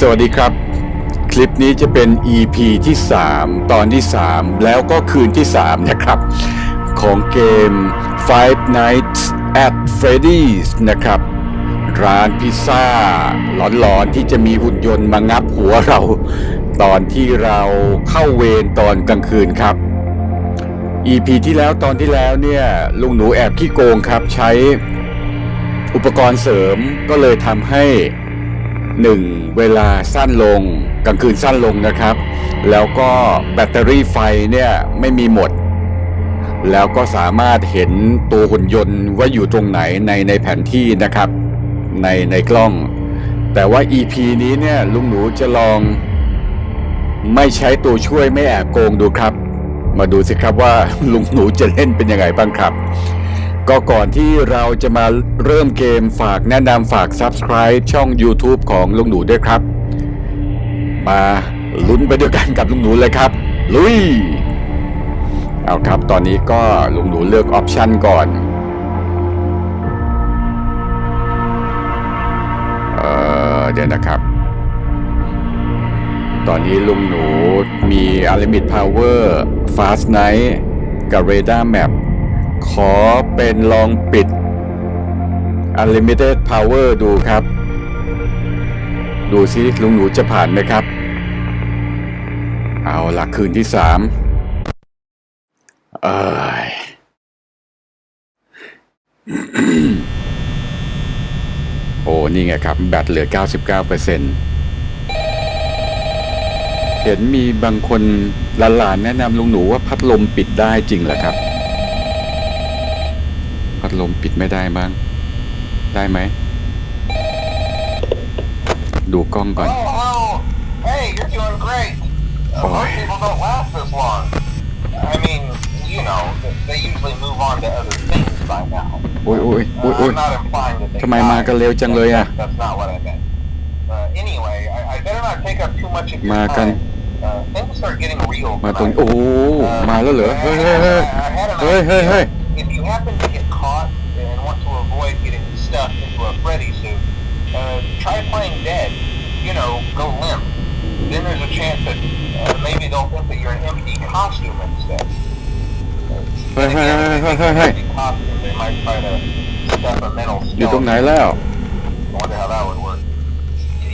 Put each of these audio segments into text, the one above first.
สวัสดีครับ คลิปนี้จะเป็น EP ที่ 3 ตอนที่ 3 แล้วก็คืนที่ 3 นะครับ ของเกม Five Nights at Freddy's นะครับ ร้านพิซซ่าหลอนๆ ที่จะมีหุ่นยนต์มางับหัวเรา ตอนที่เราเข้าเวรตอนกลางคืนครับ EP ที่แล้วตอนที่แล้วเนี่ยลุงหนูแอบขี้โกงครับใช้อุปกรณ์เสริมก็เลยทำให้ 1. เวลาสั้นลงกลางคืนสั้นลงนะครับ แล้วก็แบตเตอรี่ไฟเนี่ยไม่มีหมด แล้วก็สามารถเห็นตัวหุ่นยนต์ว่าอยู่ตรงไหนในในแผนที่นะครับ ในในกล้อง แต่ว่า EP นี้เนี่ยลุงหนูจะลองไม่ใช้ตัวช่วยไม่แอบโกงดูครับ มาดูสิครับว่าลุงหนูจะเล่นเป็นยังไงบ้างครับ ก็ก่อนที่เราจะมาเริ่มเกมฝากแนะนำฝาก Subscribe ช่อง YouTube ของลุงหนูด้วยครับ มาลุ้นไปด้วยกันกับลุงหนูเลยครับ ลุย เอาครับตอนนี้ก็ลุงหนูเลือกออปชันก่อนเออเดี๋ยวนะครับ ตอนนี้ลุงหนูมี Unlimited Power Fast Night กับ Radar Map ขอเป็นลองปิด Unlimited Power ดูครับ ดูซิลุงหนูจะผ่านไหมครับ เอาละคืนที่สามเอ้ยโอ้ นี่ไงครับ แบตเหลือ 99%เห็นมีบางคนหลานๆแนะนำลุงหนูว่าพัดลมปิดได้จริงเหรอครับ ลมปิดไม่ได้บ้าง ได้ไหม ดูกล้องก่อน Oh, hello. Hey, you're doing great. Uh, Boy. most people don't last this long. I mean, you know, they usually move on to other things by now. โอ้ยโอ้ย Uh, โอ้ยโอ้ย I'm not implying that they ทำไมมากันเร็วจังเลยอะ That's not what I meant. Uh, anyway, I, I better not take up too much of your มากัน time. Uh, things start getting real มาตรง tonight. โอ้โห Uh, มาแล้วเหรอ I เฮ้ย had เฮ้ย an- I had an เฮ้ยเฮ้ยเฮ้ย idea. If you happen to avoid getting stuffed into a Freddy suit, uh, try playing dead. You know, go limp. Then there's a chance that uh, maybe they'll think that you're an empty costume instead. Uh, Hey, then hey, again, hey, if they hey, think hey, you're an hey. empty costume, they might try to stuff a mental อยู่ตรงไหน skeleton. แล้ว I wonder how that would work.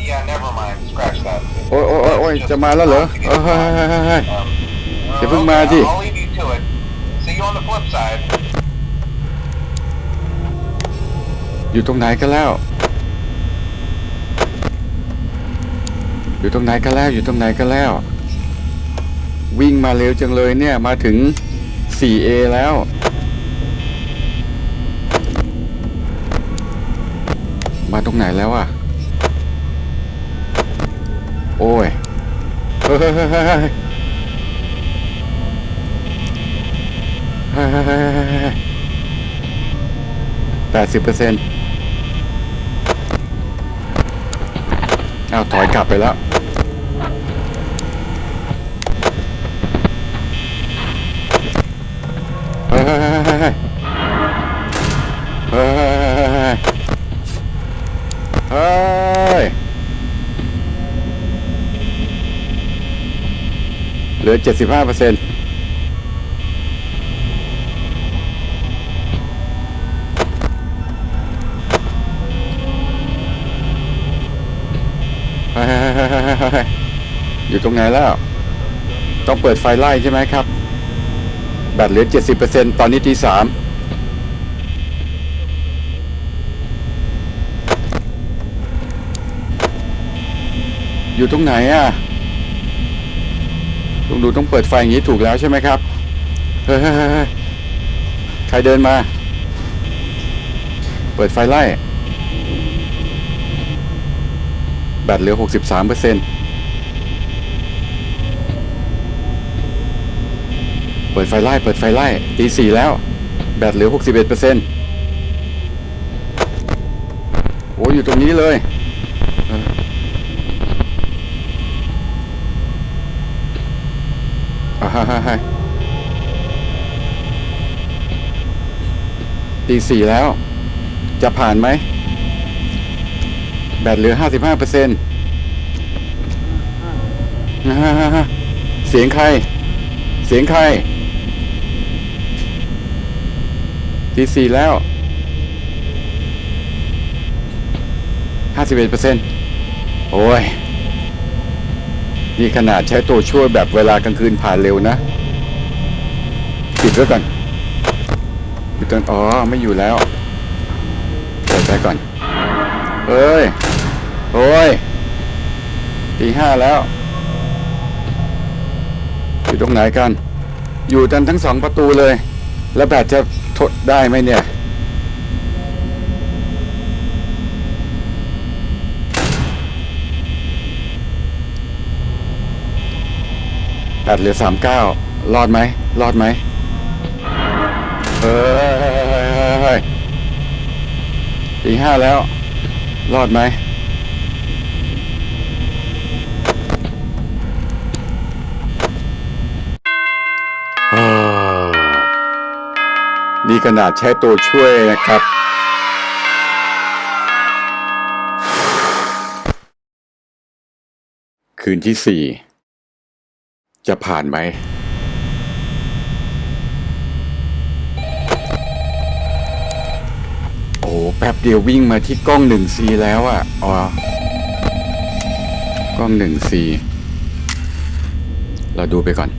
Yeah, never mind. Scratch that. โอ้ยโอ้ยโอ้ยโอ้ย Just จะมาแล้วเหรอ to get เออเฮ้ย caught. เฮ้ยเฮ้ยเฮ้ย Um, อย่าเพิ่ง okay, มาดิ I'll leave you to it. See you on the flip side. อยู่ตรงไหนกันแล้ว อยู่ตรงไหนกันแล้ว อยู่ตรงไหนกันแล้ว วิ่งมาเร็วจังเลยเนี่ย มาถึง 4A แล้ว มาตรงไหนแล้วอะโอ้ย เฮ้ยแปดสิบเปอร์เซ็นต์ เอาถอยกลับไปแล้วเฮ้เฮ้ยเฮ้ยเฮ้ยเฮ้ยเฮ้ยเฮ้ยเหลือเจ็ดสิบห้าเปอร์เซ็นต์เฮ้ยเฮ้ยเฮ้ยเฮ้ยเฮ้ยเฮ้ย อยู่ตรงไหนแล้ว ต้องเปิดไฟไล่ใช่ไหมครับ แบตเหลือ 70%ตอนนี้ทีสามอยู่ตรงไหนอะลุงดูต้องเปิดไฟอย่างนี้ถูกแล้วใช่ไหมครับ เฮ้ยใครเดินมา เปิดไฟไล่แบตเหลือ 63%เปิ เปิดไฟไล่ เปิดไฟไล่ตีสี่แล้ว แบตเหลือ 61เปอร์เซ็นต์โอ้อยู่ตรงนี้เลยอออ่าฮะฮะฮะตีสี่แล้ว จะผ่านไหม แบตเหลือ 55เปอร์เซ็นต์อ่าเสียงใคร เสียงใคร ทีสี่แล้วห้าสิบเอ็ดเปอร์เซ็นต์โอ้ย นี่ขนาดใช้ตัวช่วยแบบเวลากลางคืนผ่านเร็วนะ ปิดไว้ก่อนปิดตอนอ๋อ ไม่อยู่แล้วเปิดไปก่อน เอ้ย โอ้ยตีห้าแล้ว อยู่ตรงไหนกัน อยู่กันทั้งสองประตูเลย แล้วแบตจะ ทดได้ไหมเนี่ยแบตเหลือสามเก้ารอดไหม รอดไหมเฮ้ยเฮ้ยเฮ้ยเฮ้ยเฮ้ยตีห้าแล้ว รอดไหม ขนาดใช้ตัวช่วยนะครับ คืนที่สี่จะผ่านไหมโอ้แป๊บเดียววิ่งมาที่กล้องหนึ่งซีแล้วอะ่ะอ๋อกล้องหนึ่งซีเราดูไปก่อน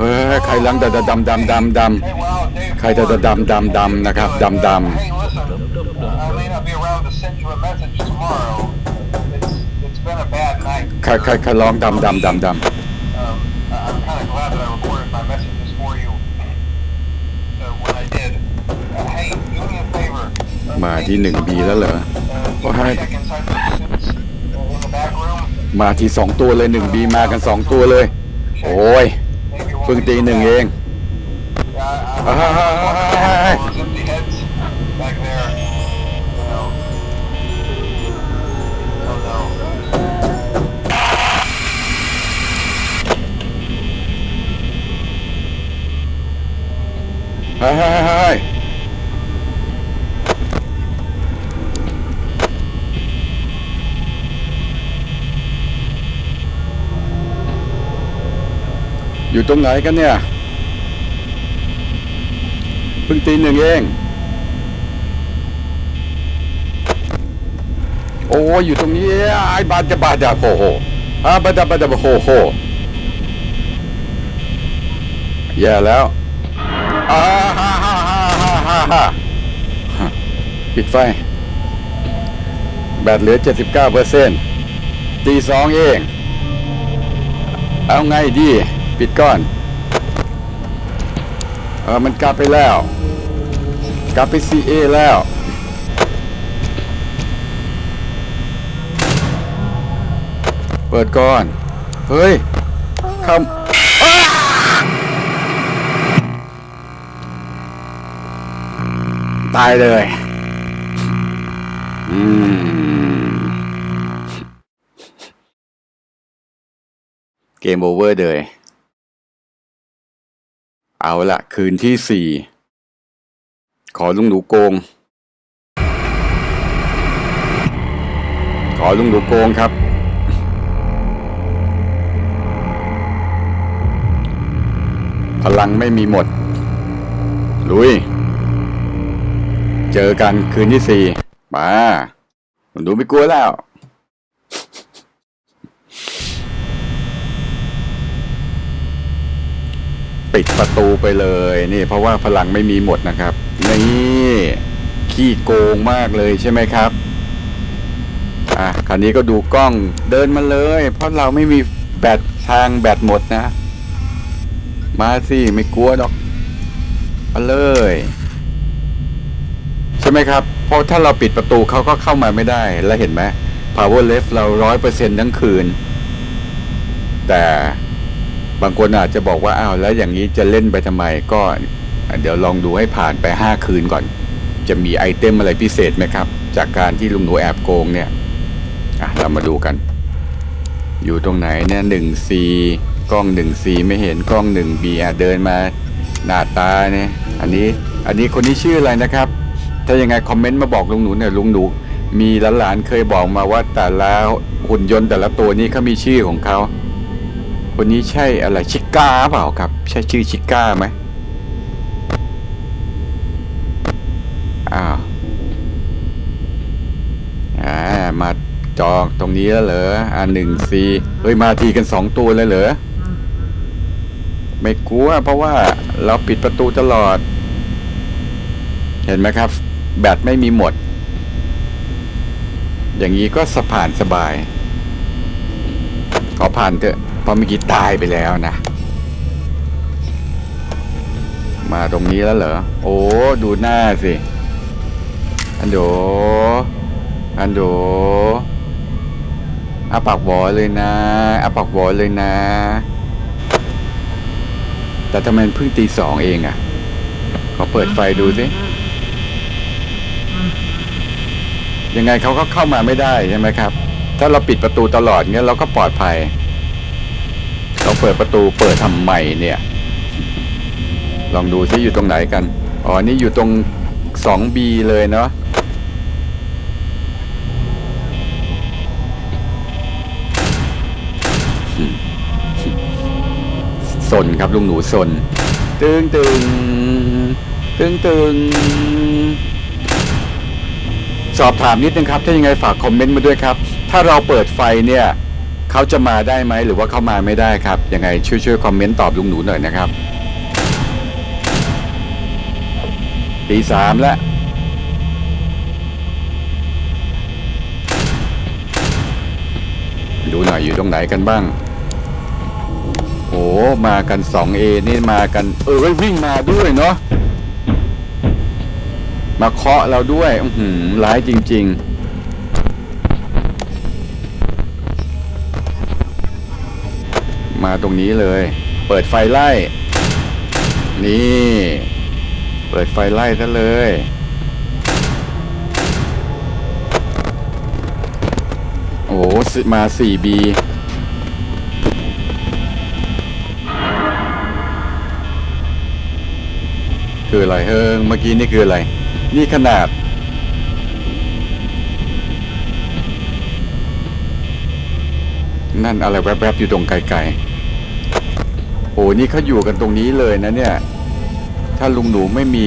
เออใครลังดำดำดำดำดำไข่ดำดำดำดำนะครับดำดำไข่ไข่ไข่ลองดำดำดำดำมาที่หนึ่งบีแล้วเหรอก็ให้มาที่สองตัวเลยหนึ่งบีมากันสองตัวเลย โอ้ย พิ่ง be ตี too หนึ่ง bad. เอง Yeah, I- อ่า I- those empty heads back there. You know. Oh no. เฮ้ยเฮ้ยเฮ้ย อยู่ตรงไหนกันเนี่ย เพิ่งตีหนึ่งเอง โอ้ยอยู่ตรงนี้ไอ้บาดจะบาดจะโหโหอาบาดาบาดาโหโหแย่แล้วอาฮ่าฮ่าฮ่าฮ่าฮ่าฮ่าปิดไฟ แบตเหลือ 79เปอร์เซ็นต์ตีสองเอง เอาไงดี ปิดก่อน เออมันกลับไปแล้ว กลับไป CA แล้วเปิดก่อน เฮ้ยเข้าตายเลย อืม เกมโอเวอร์เลย เอาละคืนที่สี่ ขอลุงหนูโกง ขอลุงหนูโกงครับ พลังไม่มีหมด ลุย เจอกันคืนที่สี่มาผมดูไม่กลัวแล้ว ปิดประตูไปเลยนี่เพราะว่าพลังไม่มีหมดนะครับ นี่ขี้โกงมากเลยใช่ไหมครับอะคราวนี้ก็ดูกล้องเดินมาเลย เพราะเราไม่มีแบตทางแบตหมดนะ มาสิไม่กลัวหรอกมาเลย ใช่ไหมครับเพราะถ้าเราปิดประตูเขาก็เข้ามาไม่ได้แล้วเห็นไหม power left เราร้อยเปอร์เซ็นต์ทั้งคืน แต่ บางคนอาจจะบอกว่าอ้าวแล้วอย่างนี้จะเล่นไปทำไมก็เดี๋ยวลองดูให้ผ่านไปห้าคืนก่อน จะมีไอเทมอะไรพิเศษไหมครับ จากการที่ลุงหนูแอบโกงเนี่ยอะเรามาดูกัน อยู่ตรงไหนเนี่ยหนึ่งซีกล้องหนึ่งซีไม่เห็นกล้องหนึ่งบีอะเดินมาหน้าตาเนี่ยอันนี้อันนี้คนนี้ชื่ออะไรนะครับ ถ้ายังไงคอมเมนต์มาบอกลุงหนูเนี่ยลุงหนูมีหลานๆเคยบอกมาว่าแต่ละหุ่นยนต์แต่ละตัวนี้เขามีชื่อของเขา คนนี้ใช่อะไรชิก้าเปล่าครับ ใช่ชื่อชิก้าไหมอ้าวอ่ามาจองตรงนี้แล้วเหรออ่าหนึ่งซีเฮ้ยมาทีกันสองตัวเลยเหรอไม่กลัวเพราะว่าเราปิดประตูตลอด เห็นไหมครับ แบตไม่มีหมด อย่างนี้ก็สะพานสบาย ขอผ่านเถอะ ราะเมื่อกี้ตายไปแล้วนะ มาตรงนี้แล้วเหรอ โอ้ ดูหน้าสิ อันโด อันโดอาปากบอเลยนะอาปากบอเลยนะ แต่ทำไมเพิ่งตีสองเองอะ ขอเปิดไฟดูสิ ยังไงเขาก็เข้ามาไม่ได้ใช่ไหมครับ ถ้าเราปิดประตูตลอดเงี้ยเราก็ปลอดภัย เปิดประตูเปิดทำใหม่เนี่ย ลองดูซิอยู่ตรงไหนกัน อ๋อ นี่อยู่ตรง 2B เลยเนาะสนครับลุงหนูสน ตึงตึงตึงตึงสอบถามนิดนึงครับ ถ้ายังไงฝากคอมเมนต์มาด้วยครับ ถ้าเราเปิดไฟเนี่ย เขาจะมาได้ไหมหรือว่าเขามาไม่ได้ครับ ยังไงช่วยช่วยคอมเมนต์ตอบลุงหนูหน่อยนะครับตีสามแล้วดูหน่อยอยู่ตรงไหนกันบ้างโอ้มากัน 2A นี่มากัน เออวิ่งมาด้วยเนาะมาเคาะเราด้วย อือหือร้ายจริง ๆ มาตรงนี้เลย เปิดไฟไล่ นี่ เปิดไฟไล่ซะเลย โอ้โหสิมา 4B คืออะไรเฮงเมื่อกี้นี่คืออะไร นี่ขนาด นั่นอะไรแวบๆอยู่ตรงไกลๆ โอ้นี่เขาอยู่กันตรงนี้เลยนะเนี่ย ถ้าลุงหนูไม่มี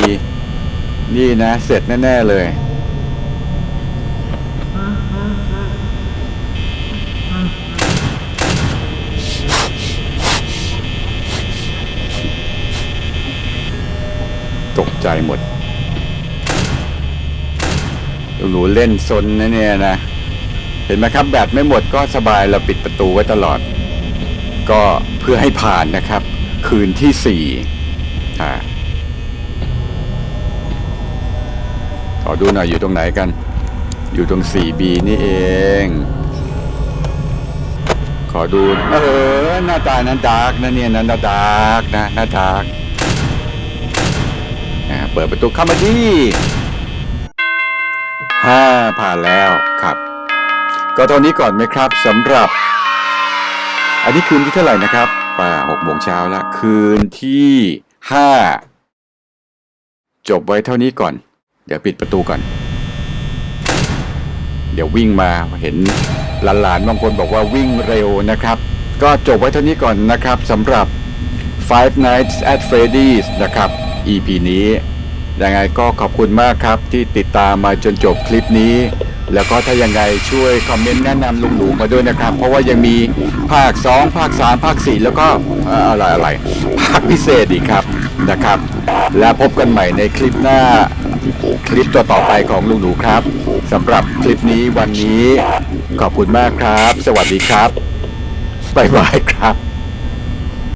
นี่นะ เสร็จแน่ ๆ เลย ตกใจหมดลุงหนูเล่นซนนะเนี่ยนะ เห็นไหมครับแบตไม่หมดก็สบายเราปิดประตูไว้ตลอด ก็เพื่อให้ผ่านนะครับ คืนที่สี่อ่าขอดูหน่อยอยู่ตรงไหนกัน อยู่ตรง 4B นี่เอง ขอดู เออ หน้าตานั้นดาร์กนะเนี่ยนั้นดาร์กนะหน้าดาร์กเปิดประตูเข้ามาดีห้าผ่านแล้วครับ ก็ตอนนี้ก่อนไหมครับสำหรับ อันนี้คืนที่เท่าไหร่นะครับป่าหกโมงเช้าละคืนที่ห้าจบไว้เท่านี้ก่อน เดี๋ยวปิดประตูก่อน เดี๋ยววิ่งมาเห็นหลานๆบางคนบอกว่าวิ่งเร็วนะครับ ก็จบไว้เท่านี้ก่อนนะครับสำหรับ Five Nights at Freddy's นะครับ EP นี้ยังไงก็ขอบคุณมากครับที่ติดตามมาจนจบคลิปนี้ แล้วก็ถ้ายังไงช่วยคอมเมนต์แนะนำลุงหนูมาด้วยนะครับ เพราะว่ายังมีภาค 2 ภาค 3 ภาค 4 แล้วก็อะไรอะไรภาคพิเศษอีกครับนะครับ และพบกันใหม่ในคลิปหน้าคลิปต่อๆไปของลุงหนูครับสำหรับคลิปนี้วันนี้ขอบคุณมากครับ สวัสดีครับบ๊ายบายครับ